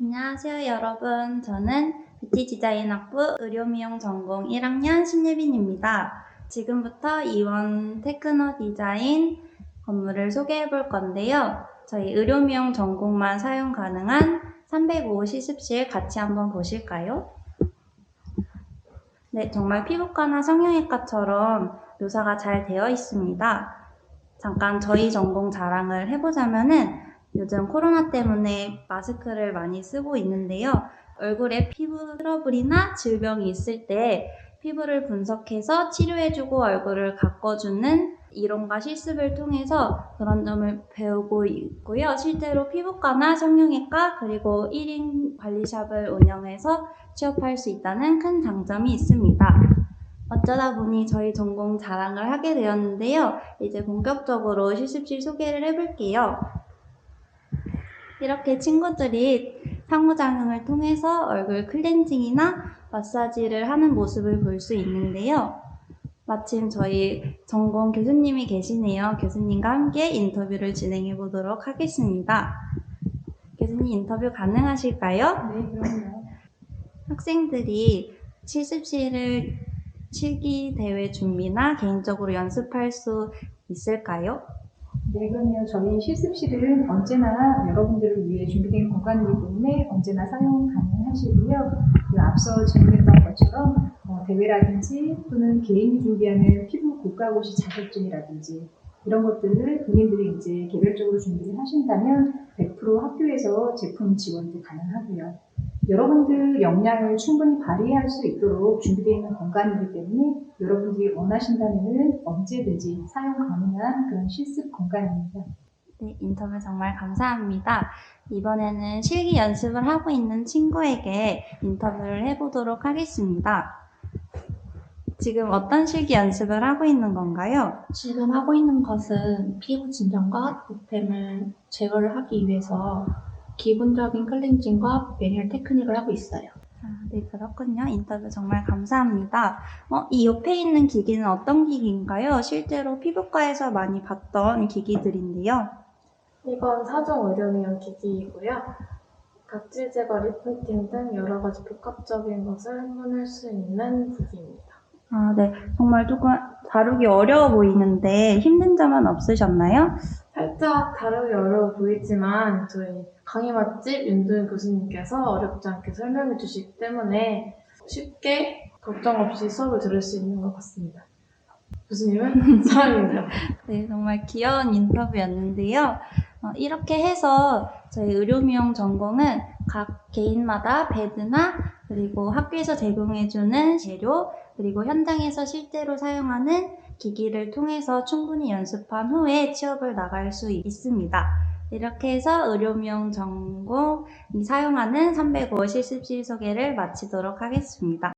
안녕하세요 여러분. 저는 뷰티 디자인 학부 의료미용 전공 1학년 신예빈입니다. 지금부터 이원 테크노 디자인 건물을 소개해 볼 건데요. 저희 의료미용 전공만 사용 가능한 305 시습실 같이 한번 보실까요? 네 정말 피부과나 성형외과처럼 묘사가 잘 되어 있습니다 잠깐 저희 전공 자랑을 해보자면은 요즘 코로나 때문에 마스크를 많이 쓰고 있는데요. 얼굴에 피부 트러블이나 질병이 있을 때 피부를 분석해서 치료해주고 얼굴을 가꿔주는 이론과 실습을 통해서 그런 점을 배우고 있고요. 실제로 피부과나 성형외과 그리고 1인 관리샵을 운영해서 취업할 수 있다는 큰 장점이 있습니다. 어쩌다 보니 저희 전공 자랑을 하게 되었는데요. 이제 본격적으로 실습실 소개를 해볼게요. 이렇게 친구들이 상호작용을 통해서 얼굴 클렌징이나 마사지를 하는 모습을 볼 수 있는데요. 마침 저희 전공 교수님이 계시네요. 교수님과 함께 인터뷰를 진행해 보도록 하겠습니다. 교수님 인터뷰 가능하실까요? 네, 그럼요. 학생들이 실습실을 실기 대회 준비나 개인적으로 연습할 수 있을까요? 네, 그럼요. 저희 실습실은 언제나 여러분들을 위해 준비된 공간이기 때문에 언제나 사용 가능하시고요. 그 앞서 질문했던 것처럼 어, 대회라든지 또는 개인이 준비하는 피부 국가고시 자격증이라든지 이런 것들을 본인들이 이제 개별적으로 준비를 하신다면 100% 학교에서 제품 지원도 가능하고요. 여러분들 역량을 충분히 발휘할 수 있도록 준비되어 있는 공간이기 때문에 여러분들이 원하신다면 언제든지 사용 가능한 그런 실습 공간입니다. 네, 인터뷰 정말 감사합니다. 이번에는 실기 연습을 하고 있는 친구에게 인터뷰를 해보도록 하겠습니다. 지금 어떤 실기 연습을 하고 있는 건가요? 지금 하고 있는 것은 피부 진정과 노폐물 제거를 하기 위해서 기본적인 클렌징과 매뉴얼 테크닉을 하고 있어요. 아, 네, 그렇군요. 인터뷰 정말 감사합니다. 어, 이 옆에 있는 기기는 어떤 기기인가요? 실제로 피부과에서 많이 봤던 기기들인데요. 이건 사정 의료미용 기기이고요. 각질 제거, 리프팅 등 여러 가지 복합적인 것을 한번할 수 있는 기기입니다. 아, 네. 정말 조금 다루기 어려워 보이는데 힘든 점은 없으셨나요? 살짝 다루기 어려워 보이지만 저희 강의 맛집 윤도현 교수님께서 어렵지 않게 설명해 주시기 때문에 쉽게 걱정 없이 수업을 들을 수 있는 것 같습니다. 교수님은 사랑입니다. 네, 정말 귀여운 인터뷰였는데요. 어, 이렇게 해서 저희 의료미용 전공은 각 개인마다 베드나 그리고 학교에서 제공해주는 재료 그리고 현장에서 실제로 사용하는 기기를 통해서 충분히 연습한 후에 취업을 나갈 수 있습니다. 이렇게 해서 의료미용 전공이 사용하는 305 실습실 소개를 마치도록 하겠습니다.